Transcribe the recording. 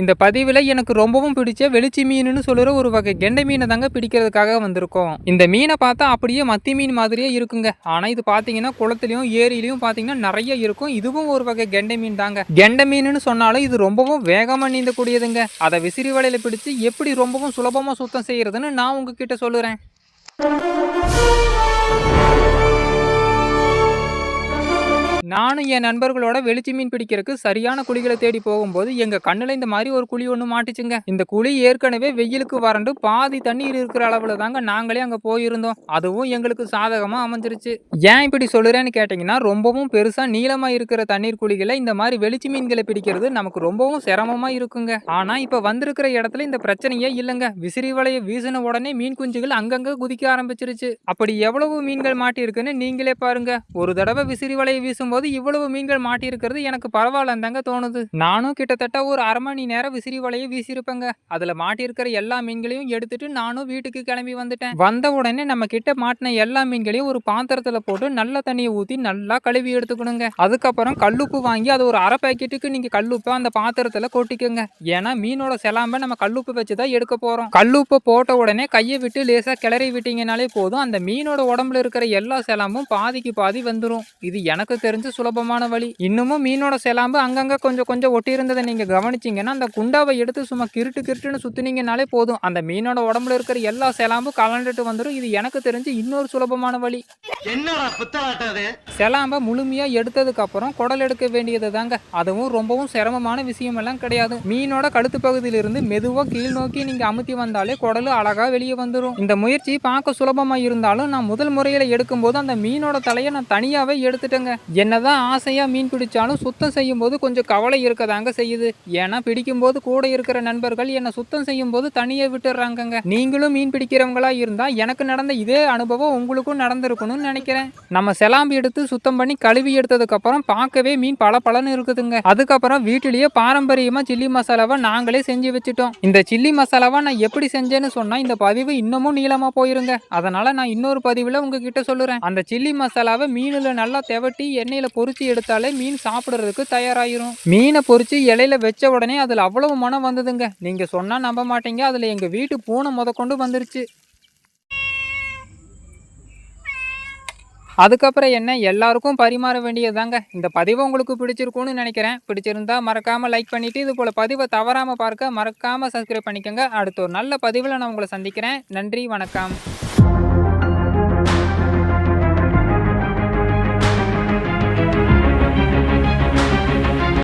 இந்த பதிவில் எனக்கு ரொம்பவும் பிடிச்ச வெளிச்சி மீனுன்னு சொல்லுற ஒரு வகை கெண்டை மீனை தாங்க பிடிக்கிறதுக்காக வந்திருக்கோம். இந்த மீனை பார்த்தா அப்படியே மத்தி மீன் மாதிரியே இருக்குங்க. ஆனால் இது பார்த்தீங்கன்னா குளத்துலையும் ஏரியிலையும் பார்த்தீங்கன்னா நிறைய இருக்கும். இதுவும் ஒரு வகை கெண்டை மீன் தாங்க. கெண்டை மீனுன்னு சொன்னாலும் இது ரொம்பவும் வேகமாக நீந்தக்கூடியதுங்க அதை விசிறி வலையில் பிடிச்சி எப்படி ரொம்பவும் சுலபமாக சுத்தம் செய்கிறதுன்னு நான் உங்ககிட்ட சொல்லுறேன். நானும் என் நண்பர்களோட வெளிச்சி மீன் பிடிக்கிறதுக்கு சரியான குழிகளை தேடி போகும்போது எங்க கண்ணுல இந்த மாதிரி ஒரு குழி ஒன்று மாட்டுச்சுங்க. இந்த குழி ஏற்கனவே வெயிலுக்கு வறண்டு பாதி தண்ணீர் இருக்கிற அளவுல தாங்க நாங்களே அங்க போயிருந்தோம். அதுவும் எங்களுக்கு சாதகமா அமைஞ்சிருச்சு. ஏன் இப்படி சொல்லுறேன்னு கேட்டீங்கன்னா ரொம்பவும் பெருசா நீளமா இருக்கிற தண்ணீர் குழிகளை இந்த மாதிரி வெளிச்சி மீன்களை பிடிக்கிறது நமக்கு ரொம்பவும் சிரமமா இருக்குங்க. ஆனா இப்ப வந்திருக்கிற இடத்துல இந்த பிரச்சனையே இல்லைங்க. விசிறி வலையை வீசின உடனே மீன் குஞ்சுகள் அங்கங்க குதிக்க ஆரம்பிச்சிருச்சு. அப்படி எவ்வளவு மீன்கள் மாட்டியிருக்குன்னு நீங்களே பாருங்க. ஒரு தடவை விசிறி வலையை வீசும்போது இவ்வளவு மீன்கள் மாட்டியிருக்கிறது எனக்கு பரவாயில்லன்னு தாங்க தோணுது. நானும் கிட்டத்தட்ட ஒரு அரை மணி நேரம் விசிறி வலையை வீசியிருப்பேங்க. அதுல மாட்டியிருக்கிற எல்லா மீன்களையும் எடுத்துட்டு நானும் வீட்டுக்கு கிளம்பி வந்துட்டேன். வந்த உடனே நம்ம கிட்ட மாட்டின எல்லா மீன்களையும் ஒரு பாத்திரத்துல போட்டு நல்ல தண்ணியை ஊத்தி நல்லா கழுவி எடுத்துக்கணுங்க. அதுக்கப்புறம் கல்லுப்பு வாங்கி அது ஒரு அரை பாக்கெட்டுக்கு நீங்க கல்லுப்பை அந்த பாத்திரத்துல கொட்டிக்கோங்க. ஏன்னா மீனோட செலாம்பை நம்ம கல்லுப்பு வச்சு தான் எடுக்க போறோம். கல்லுப்பை போட்ட உடனே கையை விட்டு லேசா கிளறி விட்டீங்கனாலே போதும். அந்த மீனோட உடம்புல இருக்கிற எல்லா செலாம்பும் பாதிக்கு பாதி வந்துடும் இது எனக்கு தெரிஞ்சு சுலபமான வழி. இன்னமும் மீனோட செலாம்பு அங்கங்க கொஞ்சம் கொஞ்சம் ஒட்டி இருந்ததை நீங்க கவனிச்சீங்கன்னா அந்த குண்டாவை எடுத்து சும்மா கிருட்டு கிருட்டுன்னு சுத்துனீங்கனாலே போதும். அந்த மீனோட உடம்புல இருக்கிற எல்லா செலாம்பும் கலண்டுட்டு வந்துடும் இது எனக்கு தெரிஞ்சு இன்னொரு சுலபமான வழி. செலாம்பை முழுமையா எடுத்ததுக்கு அப்புறம் குடல் எடுக்க வேண்டியது தாங்க. அதுவும் ரொம்பவும் சிரமமான விஷயம் எல்லாம் கிடையாது. மீனோட கழுத்து பகுதியிலிருந்து மெதுவா கீழ் நோக்கி நீங்க அமுத்தி வந்தாலே குடலு அழகா வெளியே வந்துடும் இந்த முயற்சி பார்க்க சுலபமா இருந்தாலும் நான் முதல் முறையில எடுக்கும்போது அந்த மீனோட தலையை நான் தனியாவே எடுத்துட்டேங்க. என்னதான் ஆசையா மீன் பிடிச்சாலும் சுத்தம் செய்யும்போது கொஞ்சம் கவலை இருக்கதாங்க செய்யுது. ஏன்னா பிடிக்கும்போது கூட இருக்கிற நண்பர்கள் என்னை சுத்தம் செய்யும்போது தனியே விட்டுறாங்கங்க. நீங்களும் மீன் பிடிக்கிறவங்களா இருந்தால் எனக்கு நடந்த இதே அனுபவம் உங்களுக்கும் நடந்திருக்கணும்னு நினைக்கிறேன். நம்ம செலாம்பு எடுத்து சுத்தம் பண்ணி கழுவி எடுத்ததுக்கப்புறம் பார்க்கவே மீன் பல இருக்குதுங்க. அதுக்கப்புறம் வீட்டிலேயே பாரம்பரியமாக சில்லி மசாலாவை நாங்களே செஞ்சு வச்சுட்டோம். இந்த சில்லி மசாலாவை நான் எப்படி செஞ்சேன்னு சொன்னால் இந்த பதிவு இன்னமும் நீளமாக போயிருங்க. அதனால் நான் இன்னொரு பதிவில் உங்ககிட்ட சொல்லுறேன். அந்த சில்லி மசாலாவை மீனில் நல்லா தெவட்டி எண்ணெயில் பொரிச்சு எடுத்தாலே மீன் சாப்பிடுறதுக்கு தயாராயிரும். மீனை பொறிச்சு இலையில வச்ச உடனே அதுல அவ்வளவு மனம் வந்ததுங்க. நீங்க சொன்னா நம்ப மாட்டீங்க. அதுல எங்க வீட்டு பூனை முதற்கொண்டு வந்துருச்சு. அதுக்கப்புறம் என்ன? எல்லாருக்கும் பரிமாற வேண்டியதுதாங்க. இந்த பதிவு உங்களுக்கு பிடிச்சிருக்கும்னு நினைக்கிறேன். பிடிச்சிருந்தா மறக்காம லைக் பண்ணிட்டு இது போல பதிவை தவறாம பார்க்க மறக்காம சப்ஸ்கிரைப் பண்ணிக்கோங்க. அடுத்த ஒரு நல்ல பதிவில் நான் உங்களை சந்திக்கிறேன். நன்றி வணக்கம்.